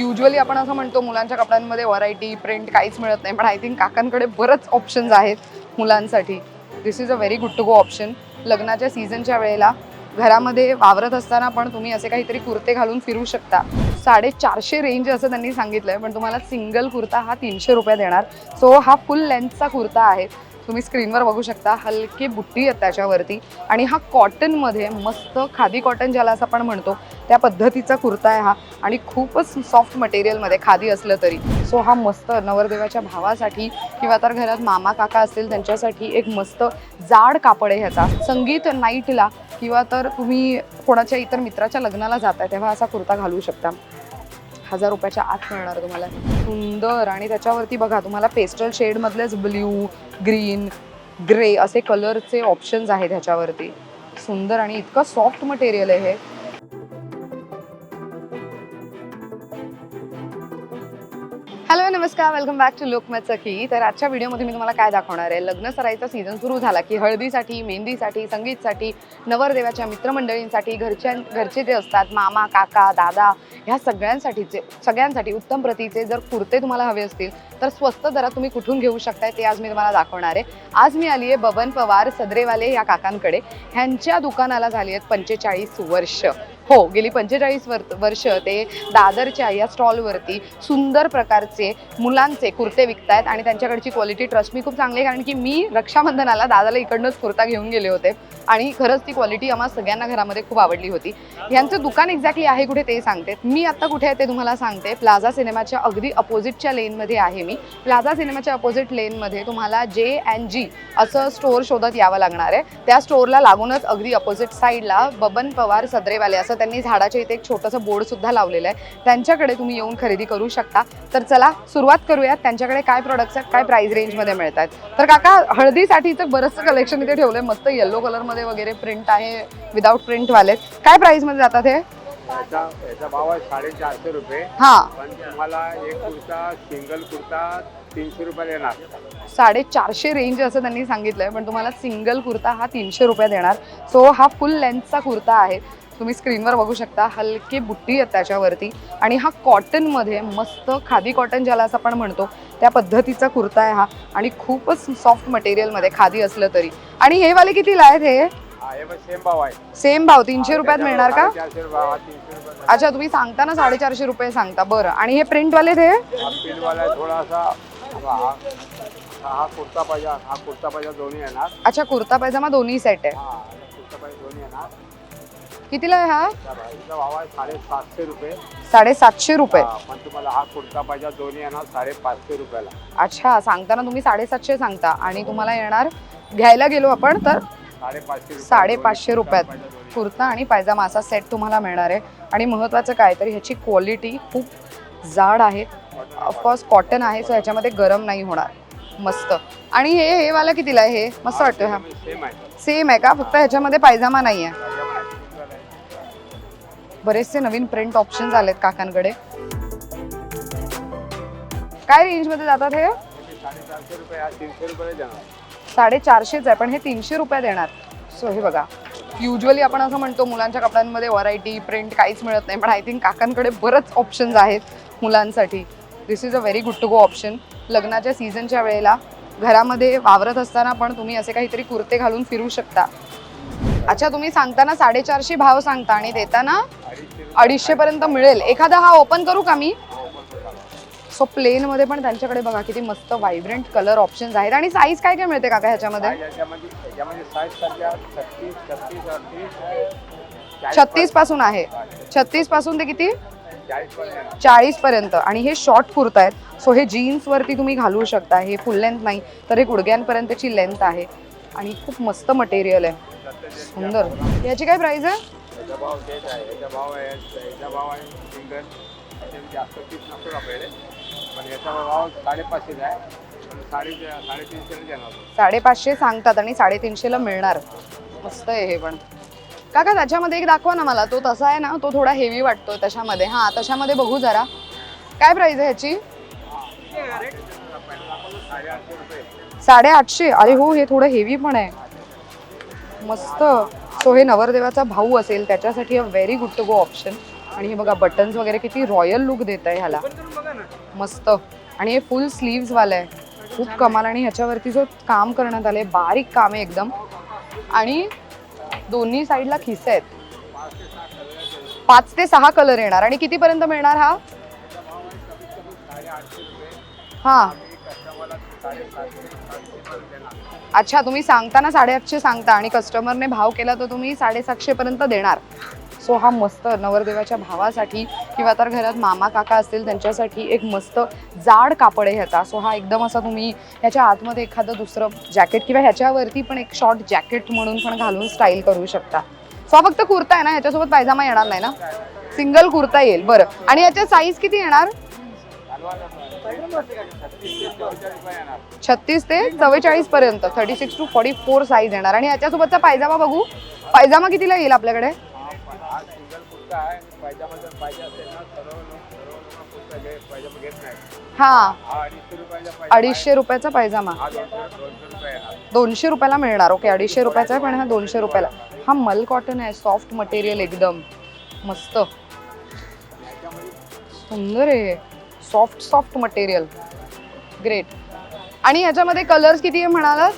Usually आपण असं म्हणतो मुलांच्या कपड्यांमध्ये व्हरायटी प्रिंट काहीच मिळत नाही. पण आय थिंक काकांकडे बरंच ऑप्शन्स आहेत मुलांसाठी. This is a very good to go option लग्नाच्या सीझनच्या वेळेला घरामध्ये वावरत असताना पण तुम्ही असे काहीतरी कुर्ते घालून फिरू शकता. साडेचारशे रेंज असं त्यांनी सांगितलं आहे पण तुम्हाला सिंगल कुर्ता हा तीनशे रुपये देणार. सो हा फुल लेंथचा कुर्ता आहे. तुम्ही स्क्रीनवर बघू शकता हलकी बुट्टी आहेत त्याच्यावरती. आणि हा कॉटनमध्ये मस्त खादी कॉटन ज्याला असं आपण म्हणतो त्या पद्धतीचा कुर्ता आहे हा. आणि खूपच सॉफ्ट मटेरियलमध्ये खादी असलं तरी. सो हा मस्त नवरदेवाच्या भावासाठी किंवा तर घरात मामा काका असतील त्यांच्यासाठी एक मस्त जाड कापड आहे ह्याचा. संगीत नाईटला किंवा तर तुम्ही कोणाच्या इतर मित्राच्या लग्नाला जाताय तेव्हा असा कुर्ता घालू शकता. हजार रुपयाच्या आत मिळणार तुम्हाला. सुंदर. आणि त्याच्यावरती बघा तुम्हाला पेस्टल शेडमधलेच ब्ल्यू ग्रीन ग्रे असे कलरचे ऑप्शन्स आहेत ह्याच्यावरती. सुंदर आणि इतकं सॉफ्ट मटेरियल आहे हे. नमस्कार welcome back to Lokmat Sakhi तर आजच्या व्हिडिओमध्ये मी तुम्हाला काय दाखवणार आहे? लग्न सराईचा सीझन सुरू झाला की हळदीसाठी मेहंदीसाठी संगीतसाठी नवरदेवाच्या मित्रमंडळींसाठी घरच्या घरचे जे असतात मामा काका दादा ह्या सगळ्यांसाठीचे सगळ्यांसाठी उत्तम प्रतीचे जर कुर्ते तुम्हाला हवे असतील तर स्वस्त दरात तुम्ही कुठून घेऊ शकताय ते आज मी तुम्हाला दाखवणार आहे. आज मी आली आहे बबन पवार सदरेवाले या काकांकडे. ह्यांच्या दुकानाला झाली आहेत पंचेचाळीस वर्ष. हो गेली पंचेचाळीस वर वर्ष ते दादरच्या या स्टॉलवरती सुंदर प्रकारचे मुलांचे कुर्ते विकतायत आणि त्यांच्याकडची क्वालिटी ट्रस्ट मी खूप चांगली आहे कारण की मी रक्षाबंधनाला दादाला इकडनंच कुर्ता घेऊन गेले होते. आणि खरंच ती क्वालिटी आम्हाला सगळ्यांना घरामध्ये खूप आवडली होती. यांचं दुकान एक्झॅक्टली आहे कुठे ते सांगते मी आता कुठे आहे ते तुम्हाला सांगते. प्लाझा सिनेमाच्या अगदी अपोजिटच्या लेनमध्ये आहे मी. प्लाझा सिनेमाच्या अपोजिट लेनमध्ये तुम्हाला जे अँड जी असं स्टोअर शोधत यावं लागणार आहे. त्या स्टोअरला लागूनच अगदी अपोजिट साईडला बबन पवार सदरेवाले असं त्यांनी झाडाच्या इथे एक छोटंसं बोर्ड सुद्धा लावलेलं आहे. त्यांच्याकडे तुम्ही येऊन खरेदी करू शकता. तर चला सुरुवात करूयात. त्यांच्याकडे काय प्रोडक्ट्स आहेत काय प्राइस रेंजमध्ये मिळतात तर काका हळदीसाठी तर बरंचसं कलेक्शन इथे ठेवलंय. मस्त येल्लो कलरमध्ये वगैरे प्रिंट आहे विदाऊट प्रिंटवाले काय प्राइसमध्ये जातात हे? याचा याचा भाव आहे साडेचारशे रुपये. हां. पण तुम्हाला एक कुर्ता सिंगल कुर्ता तीनशे रुपयाला येणार. साडेचारशे रेंज असं त्यांनी सांगितलंय पण तुम्हाला सिंगल कुर्ता हा तीनशे रुपये देणार. सो हा फुल लेंथचा कुर्ता आहे. तुम्ही स्क्रीनवर बघू शकता हलकी बुट्टी आहेत त्याच्यावरती. आणि हा कॉटनमध्ये मस्त खादी कॉटन ज्याला असं आपण म्हणतो त्या पद्धतीचा कुर्ता आहे हा. आणि खूपच सॉफ्ट मटेरियलमध्ये खादी असलं तरी. आणि हे वाले कितीला आहेत हे? सेम भाव आहे. सेम भाव तीनशे रुपयात मिळणार का? अच्छा तुम्ही सांगता ना साडेचारशे रुपये सांगता. बरं. आणि हे प्रिंटवाले ते पिनवाला आहे थोडासा कुर्ता पाहिजे कुर्ता पाहिजे दोन्ही येणार. अच्छा कुर्ता पायजामा दोन्ही सेट आहे. कितीला आहे हा? भाव आहे साडेसातशे रुपये. साडेसातशे रुपये. हा, पण तुम्हाला हा कुर्ता पाहिजे दोन्ही येणार साडेपाचशे रुपयाला. अच्छा सांगताना तुम्ही साडेसातशे सांगता आणि तुम्हाला येणार घ्यायला गेलो आपण तर साडेपाचशे रुपये. साडेपाचशे दोन्ही रुपयात कुर्ता पाहिजे दोन्ही. कुर्ता आणि पायजामा असा सेट तुम्हाला मिळणार आहे. आणि महत्त्वाचं काय तर ह्याची क्वालिटी खूप जाड आहे. ऑफकोर्स कॉटन आहे सो ह्याच्यामध्ये गरम नाही होणार. मस्त. आणि हे हे वाला कितीला आहे? हे? मस्त वाटतं हा. सेम आहे. सेम आहे का? फक्त ह्याच्यामध्ये पायजामा नाही आहे. बरेचसे नवीन प्रिंट ऑप्शन्स आलेत काकांकडे. काय रेंजमध्ये जातात हे? साडेचारशेच आहे पण हे तीनशे रुपये देणार. सो हे बघा. युजली आपण असं म्हणतो मुलांच्या कपड्यांमध्ये व्हरायटी प्रिंट काहीच मिळत नाही पण आय थिंक काकांकडे बरंच ऑप्शन्स आहेत मुलांसाठी. This is a very good to go option लग्नाच्या सीझनच्या वेळेला घरामध्ये वावरत असताना पण तुम्ही असे काहीतरी कुर्ते घालून फिरू शकता. अच्छा तुम्ही सांगताना साडेचारशे भाव सांगता आणि देताना अडीचशे पर्यंत मिळेल. एखादा हा ओपन करू का मी? सो प्लेनमध्ये पण त्यांच्याकडे बघा किती मस्त व्हायब्रंट कलर ऑप्शन्स आहेत. आणि साईज काय काय मिळते काका ह्याच्यामध्ये? छत्तीसपासून आहे. छत्तीसपासून ते किती? चाळीस पर्यंत. आणि हे शॉर्ट कुर्ता आहेत. सो हे जीन्स वरती तुम्ही घालू शकता. हे फुल लेंथ नाही. तर हे गुडघ्यांपर्यंतची लेंथ आहे. आणि खूप मस्त मटेरियल आहे. सुंदर. याची काय प्राइस आहे? याचा भाव तेच आहे. याचा भाव आहे याचा भाव आहे सिंगल याच्यामध्ये जास्त पीस नसतो आपल्याकडे. पण याचा भाव साडेपाचशेचा आहे. पण साडे साडेतीनशेला देणार. तो. साडेपाचशे सांगतात आणि साडेतीनशेला मिळणार. मस्त आहे हे पण. काका त्याच्यामध्ये एक दाखवा ना मला. तो तसा आहे ना तो थोडा हेवी वाटतो त्याच्यामध्ये. हां तशामध्ये बघू जरा. काय प्राइस आहे ह्याची? साडेआठशे रुपये. साडेआठशे. अरे हो हे थोडं हेवी पण आहे. मस्त. सो हे नवरदेवाचा भाऊ असेल त्याच्यासाठी a very good to go option आणि हे बघा बटन्स वगैरे किती रॉयल लुक देत आहे ह्याला. मस्त. आणि हे फुल स्लीव्स वाला आहे. खूप कमाल. आणि ह्याच्यावरती जो काम करण्यात आले बारीक काम आहे एकदम. आणि दोन्ही साईडला खिसे आहेत. पाच ते सहा कलर येणार. आणि कितीपर्यंत मिळणार हा? हा. अच्छा तुम्ही सांगताना साडेआठशे सांगता आणि कस्टमरने भाव केला तर तुम्ही साडेसातशे पर्यंत देणार. सो हा मस्त नवरदेवाच्या भावासाठी किंवा तर घरात मामा काका असतील त्यांच्यासाठी एक मस्त जाड कापड आहे ह्याचा. सो हा एकदम असा तुम्ही ह्याच्या आतमध्ये एखादं दुसरं जॅकेट किंवा ह्याच्यावरती पण एक शॉर्ट जॅकेट म्हणून पण घालून स्टाईल करू शकता. सो हा फक्त कुर्ता आहे ना ह्याच्यासोबत पायजामा येणार नाही ना? सिंगल कुर्ता येईल बरं. आणि याच्या साईज किती येणार? छत्तीस ते चव्वेचाळीस पर्यंत. Thirty six to forty four size येणार. आणि याच्यासोबतचा पायजामा बघू. पायजामा कितीला येईल आपल्याकडे? हा. अडीचशे रुपयाचा पायजामा. दोनशे दोनशे रुपयाला मिळणार. ओके अडीचशे रुपयाचा आहे पण हा दोनशे रुपयाला. हा मल कॉटन आहे सॉफ्ट मटेरियल एकदम. मस्त. सुंदर आहे सॉफ्ट सॉफ्ट मटेरियल ग्रेट आणि ह्याच्यामध्ये कलर्स किती आहे म्हणालात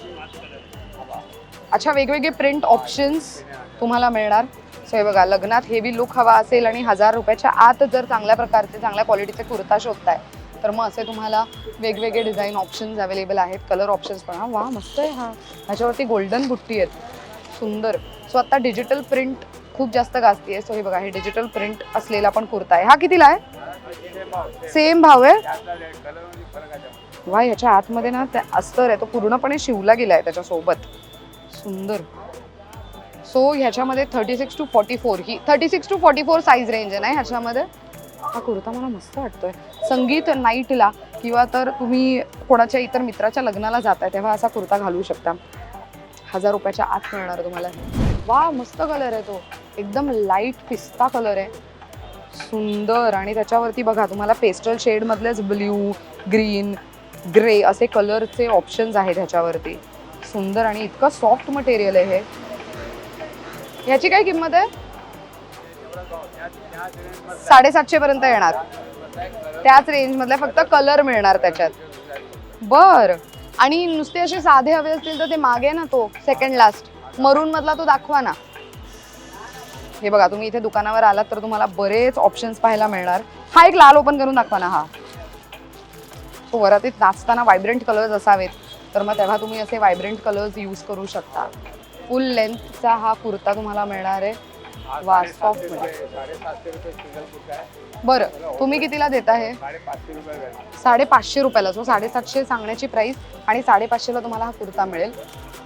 अच्छा वेगवेगळे प्रिंट ऑप्शन्स तुम्हाला मिळणार. सो हे बघा लग्नात हेवी लुक हवा असेल आणि हजार रुपयाच्या आत जर चांगल्या प्रकारचे चांगल्या क्वालिटीचे कुर्ता शोधताय तर मग असे तुम्हाला वेगवेगळे डिझाईन ऑप्शन्स अवेलेबल आहेत. कलर ऑप्शन्स पण. हा वा मस्त आहे हा. ह्याच्यावरती गोल्डन बुट्टी आहेत. सुंदर. सो आता डिजिटल प्रिंट खूप जास्त गाजती आहे सो हे बघा हे डिजिटल प्रिंट असलेला पण कुर्ता आहे. हा कितीला आहे? सेम भाव आहे. वा ह्याच्या आतमध्ये ना त्या अस्तर आहे तो पूर्णपणे शिवला गेला आहे त्याच्यासोबत. सुंदर. सो ह्याच्यामध्ये thirty six to forty four he thirty six to forty four size range आहे ना ह्याच्यामध्ये? हा कुर्ता मला मस्त वाटतोय. संगीत नाईटला किंवा तर तुम्ही कोणाच्या इतर मित्राच्या लग्नाला जाताय तेव्हा असा कुर्ता घालू शकता. हजार रुपयाच्या आत मिळणार तुम्हाला. वा मस्त कलर आहे तो. एकदम लाइट पिस्ता कलर आहे. सुंदर आणि त्याच्यावरती बघा तुम्हाला पेस्टल शेडमधलेच ब्ल्यू ग्रीन ग्रे असे कलरचे ऑप्शन्स आहेत ह्याच्यावरती. सुंदर आणि इतकं सॉफ्ट मटेरियल आहे हे. ह्याची काय किंमत आहे? साडेसातशे पर्यंत येणार. त्याच रेंजमधल्या फक्त कलर मिळणार त्याच्यात. बर. आणि नुसते असे साधे हवे असतील तर ते मागे ना तो सेकंड लास्ट मरून मधला तो दाखवा ना. हे बघा तुम्ही इथे दुकानावर आलात तर तुम्हाला बरेच ऑप्शन्स पाहायला मिळणार. हा एक लाल ओपन करून दाखवा ना हा. तो वरातीत नाचताना व्हायब्रंट कलर्स असावेत तर मग तेव्हा तुम्ही असे व्हायब्रंट कलर्स यूज करू शकता. फुल लेंथचा हा कुर्ता तुम्हाला मिळणार आहे. वा, कुर्ता आहे? बरं तुम्ही कितीला देता हे? साडेपाचशे रुपयाला सो साडेसातशे सांगण्याची प्राईस आणि साडेपाचशेला तुम्हाला हा कुर्ता मिळेल.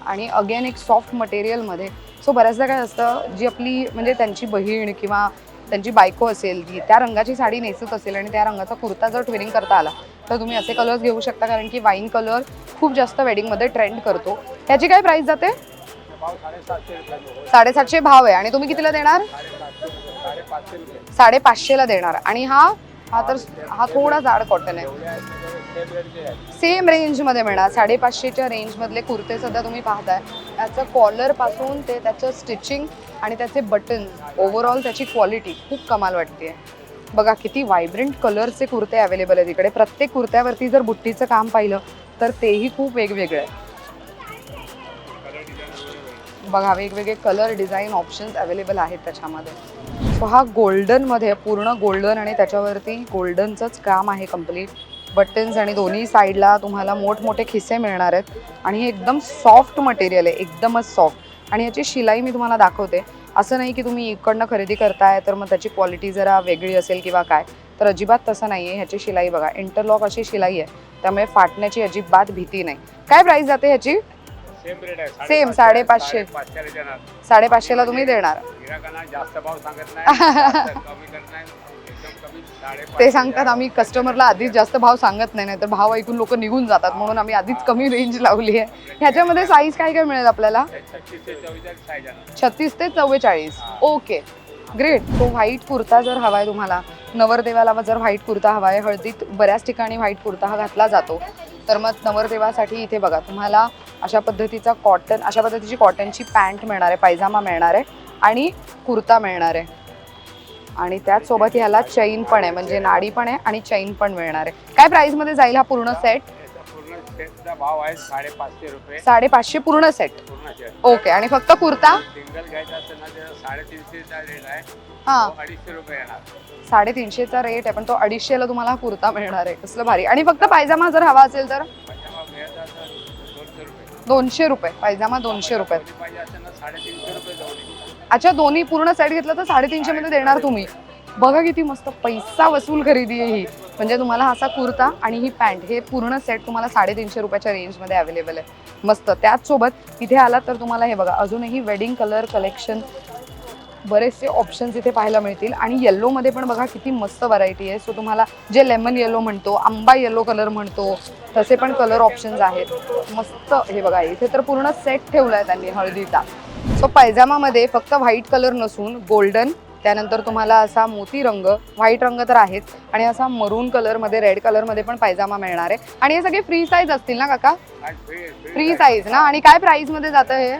आणि अगेन एक सॉफ्ट मटेरियलमध्ये सो बऱ्याचदा काय असतं जी आपली म्हणजे त्यांची बहीण किंवा त्यांची बायको असेल ती त्या रंगाची साडी नेसत असेल आणि त्या रंगाचा कुर्ता जर ट्विनिंग करता आला तर तुम्ही असे कलर्स घेऊ शकता कारण की वाईन कलर खूप जास्त वेडिंगमध्ये ट्रेंड करतो. त्याची काय प्राईस जाते? साडेसातशे भाव आहे. आणि तुम्ही कितीला देणार? साडेपाचशे साडेपाचशेला देणार. आणि हा हा तर हा थोडा जाड कॉटन आहे. सेम रेंजमध्ये रेंजमध्ये मिळणार. साडेपाचशेच्या रेंजमधले कुर्ते सध्या तुम्ही पाहताय. त्याचं कॉलरपासून ते त्याचं स्टिचिंग आणि त्याचे बटन ओव्हरऑल त्याची क्वालिटी खूप कमाल वाटते बघा किती व्हायब्रंट कलरचे कुर्ते अवेलेबल आहेत इकडे. प्रत्येक कुर्त्यावरती जर बुट्टीचं काम पाहिलं तर तेही खूप वेगवेगळे आहे बघा वेगवेगळे कलर डिझाईन ऑप्शन्स अवेलेबल आहेत त्याच्यामध्ये. सो हा गोल्डनमध्ये पूर्ण गोल्डन आणि त्याच्यावरती गोल्डनचंच काम आहे कंप्लीट बटन्स आणि दोन्ही साईडला तुम्हाला मोठमोठे खिसे मिळणार आहेत. आणि हे एकदम सॉफ्ट मटेरियल आहे एकदमच सॉफ्ट आणि याची शिलाई मी तुम्हाला दाखवते. असं नाही की तुम्ही इकडनं खरेदी करताय तर मग त्याची क्वालिटी जरा वेगळी असेल किंवा काय. तर अजिबात तसं नाही आहे ह्याची शिलाई बघा. इंटरलॉक अशी शिलाई आहे. त्यामुळे फाटण्याची अजिबात भीती नाही. काय प्राईस जाते ह्याची? सेम रेट आहे साडेपाचशे. पाचशेला देणार साडेपाचशेला तुम्ही देणार. गिराकांना जास्त भाव सांगत नाही जास्त कमी करत नाही एकदम कमी साडेपाचशे ते सांगतात आम्ही कस्टमरला आधीच जास्त भाव सांगत नाही नाही तर भाव ऐकून लोक निघून जातात म्हणून आम्ही आधीच कमी रेंज लावली आहे. ह्याच्यामध्ये साईज काय काय मिळेल आपल्याला? छत्तीस ते चव्वेचाळीस साईज आहे. छत्तीस ते चव्वेचाळीस. ओके ग्रेट तो व्हाईट कुर्ता जर हवाय तुम्हाला नवरदेवाला जर व्हाईट कुर्ता हवाय हळदीत बऱ्याच ठिकाणी व्हाईट कुर्ता हा घातला जातो. तर मग नवरदेवासाठी इथे बघा तुम्हाला अशा पद्धतीचा कॉटन अशा पद्धतीची कॉटनची पॅन्ट मिळणार आहे पायजामा मिळणार आहे आणि कुर्ता मिळणार आहे. आणि त्याचसोबत ह्याला चैन पण आहे म्हणजे नाडी पण आहे आणि चैन पण मिळणार आहे. काय प्राइसमध्ये जाईल हा पूर्ण सेट भाव आहे साडेपाचशे रुपये. साडेपाचशे पूर्ण सेट ओके आणि फक्त कुर्ता? सिंगल घ्यायचा असेल ना हा. अडीचशे रुपये येणार. साडेतीनशेचा रेट आहे पण तो अडीचशेला तुम्हाला कुर्ता मिळणार आहे. कसलं भारी. आणि फक्त पायजामा जर हवा असेल तर? दोनशे रुपये. पायजामा दोनशे रुपये. अच्छा दोन्ही पूर्ण सेट घेतलं तर साडेतीनशे मध्ये देणार तुम्ही. बघा किती मस्त पैसा वसूल खरेदी आहे ही. म्हणजे तुम्हाला असा कुर्ता आणि ही पॅन्ट हे पूर्ण सेट तुम्हाला साडेतीनशे रुपयाच्या रेंजमध्ये अवेलेबल आहे. मस्त. त्याचसोबत इथे आलात तर तुम्हाला हे बघा अजूनही वेडिंग कलर कलेक्शन बरेचसे ऑप्शन्स इथे पाहायला मिळतील. आणि येल्लोमध्ये पण बघा किती मस्त व्हरायटी आहे. सो तुम्हाला जे लेमन येलो म्हणतो आंबा येलो कलर म्हणतो तसे पण कलर ऑप्शन्स आहेत. मस्त हे बघा इथे तर पूर्ण सेट ठेवला आहे त्यांनी हळदीचा. सो पायजामामध्ये फक्त व्हाईट कलर नसून गोल्डन त्यानंतर तुम्हाला असा मोती रंग व्हाईट रंग तर आहेच आणि असा मरून कलरमध्ये रेड कलरमध्ये पण पायजामा मिळणार आहे. आणि हे सगळे फ्री साईज असतील ना काका? फ्री साईज ना? आणि काय प्राइसमध्ये जातं हे?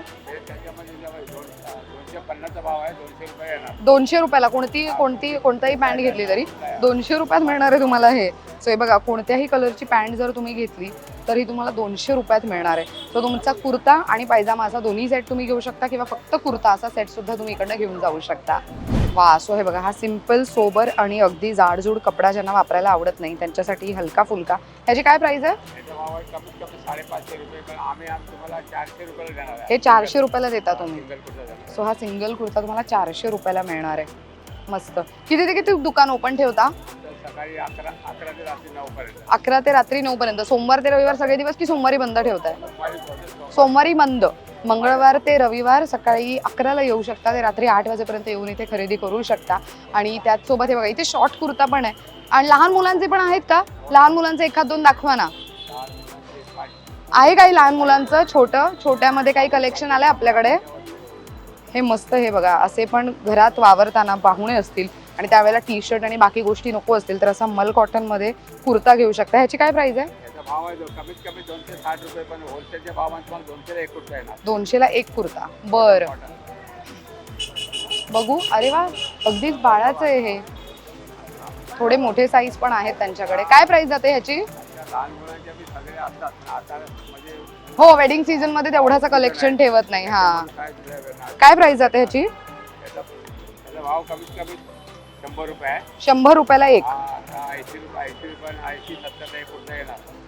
दोनशे भाव आहे दोनशे रुपये येणार. दोनशे रुपयाला कोणती कोणती कोणताही पॅन्ट घेतली तरी दोनशे रुपयात मिळणार आहे तुम्हाला हे. सो हे बघा कोणत्याही कलरची पॅन्ट जर तुम्ही घेतली तर ही तुम्हाला दोनशे रुपयात मिळणार आहे. सो तुमचा कुर्ता आणि पायजामा असा दोन्ही सेट तुम्ही घेऊ शकता किंवा फक्त कुर्ता असा सेट सुद्धा तुम्ही इकडनं घेऊन जाऊ शकता. वा सो हे बघा हा सिंपल सोबर आणि अगदी जाडजूड कपडा ज्यांना वापरायला आवडत नाही त्यांच्यासाठी हलका फुलका. ह्याची काय प्राइस आहे? हे चारशे रुपयाला देता तुम्ही. सो हा सिंगल कुर्ता तुम्हाला चारशे रुपयाला मिळणार आहे. मस्त. किती ते किती दुकान ओपन ठेवता? अकरा ते रात्री नऊ पर्यंत. अकरा ते रात्री नऊ पर्यंत. सोमवार ते रविवार सगळे दिवस की सोमवारी बंद ठेवताय. सोमवारी बंद. मंगळवार ते रविवार सकाळी अकराला येऊ शकता. ते रात्री आठ वाजेपर्यंत येऊन इथे खरेदी करू शकता. आणि त्याचसोबत हे बघा इथे शॉर्ट कुर्ता पण आहे. आणि लहान मुलांचे पण आहेत का? लहान मुलांचे एखाद दोन दाखवा ना. आहे काही लहान मुलांचं? छोटं? छोट्यामध्ये काही कलेक्शन आलंय आपल्याकडे? हे मस्त हे बघा. असे पण घरात वावरताना पाहुणे असतील. आणि त्यावेळेला टी शर्ट आणि बाकी गोष्टी नको असतील तर असा मल कॉटनमध्ये कुर्ता घेऊ शकता. ह्याची काय प्राइस आहे? भाव आहे जो कमीत कमी दोनशे साठ रुपये पण होलसेलच्या भावाने तुम्हाला दोनशे एक रुपये येणार. दोनशेला एक कुर्ता. बरं. बघू. अरे वा अगदीच बाळाचं आहे हे. थोडे मोठे साईज पण आहेत त्यांच्याकडे. काय प्राइस जाते ह्याची? म्हणजे हो वेडिंग सीझनमध्ये तेवढाचं कलेक्शन ठेवत नाही. हा. काय प्राइस जाते ह्याची? शंभर रुपयाला एक.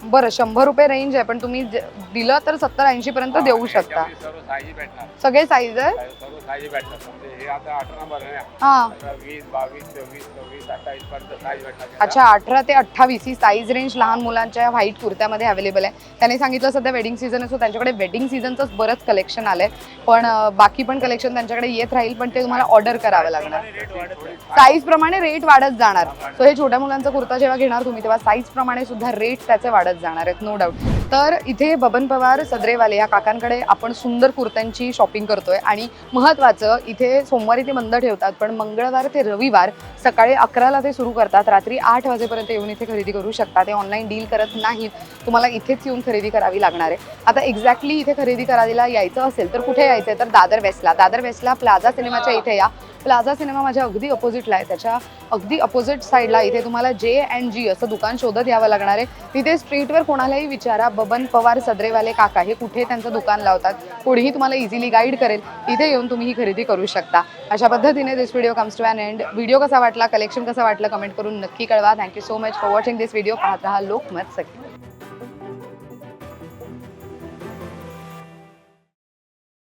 बरं शंभर रुपये रेंज आहे पण तुम्ही जे- दिलं तर सत्तर ऐंशी पर्यंत देऊ शकता. याच्यामध्ये सर्व साईज भेटणार. सगळे साईज आहे सर्व साईज भेटणार. म्हणजे हे आता अठरा नंबर आहे ना. हा. आता वीस बावीस चोवीस चोवीस अठ्ठावीस पर्यंत साईज भेटणार अच्छा अठरा ते अठ्ठावीस ही साईज रेंज लहान मुलांच्या व्हाईट कुर्त्यामध्ये अवेलेबल आहे. त्यांनी सांगितलं सध्या वेडिंग सीझन असो त्यांच्याकडे वेडिंग सीझनचंच बरंच कलेक्शन आलंय. पण अं, बाकी पण कलेक्शन त्यांच्याकडे येत राहील पण ते तुम्हाला ऑर्डर करावं लागणार. साईज प्रमाणे रेट वाढत जाणार. सो हे छोट्या मुलांचा कुर्ता जेव्हा घेणार तुम्ही तेव्हा साईज प्रमाणे सुद्धा रेट त्याचे वाढत जाणार आहेत नो डाऊट तर इथे बबन पवार सदरेवाले या काकांकडे आपण सुंदर कुर्त्यांची शॉपिंग करतोय. आणि महत्वाचं इथे सोमवारी ते बंद ठेवतात पण मंगळवार ते रविवार सकाळी अकराला ते सुरू करतात. रात्री आठ वाजेपर्यंत येऊन इथे खरेदी करू शकता. ते ऑनलाईन डील करत नाहीत तुम्हाला इथेच येऊन खरेदी करावी लागणार आहे. आता एक्झॅक्टली इथे खरेदी करायला यायचं असेल तर कुठे यायचं आहे तर दादर वेस्टला. दादर वेस्टला प्लाझा सिनेमाच्या इथे या. प्लाझा सिनेमा माझ्या अगदी अपोजिटला आहे. त्याच्या अगदी अपोजिट साईडला इथे तुम्हाला जे अँड जी असं दुकान शोधत यावं लागणार आहे. तिथे स्ट्रीटवर कोणालाही विचारा बबन पवार सदरेवाले काका हे कुठे त्यांचं दुकान लावतात. कोणीही तुम्हाला इझिली गाईड करेल. इथे येऊन तुम्ही ही खरेदी करू शकता. अशा पद्धतीने this video comes to an end video कसा वाटला? कलेक्शन कसं वाटलं? कमेंट करून नक्की कळवा. Thank you so much for watching this video पाहत राहा लोकमत सगळे.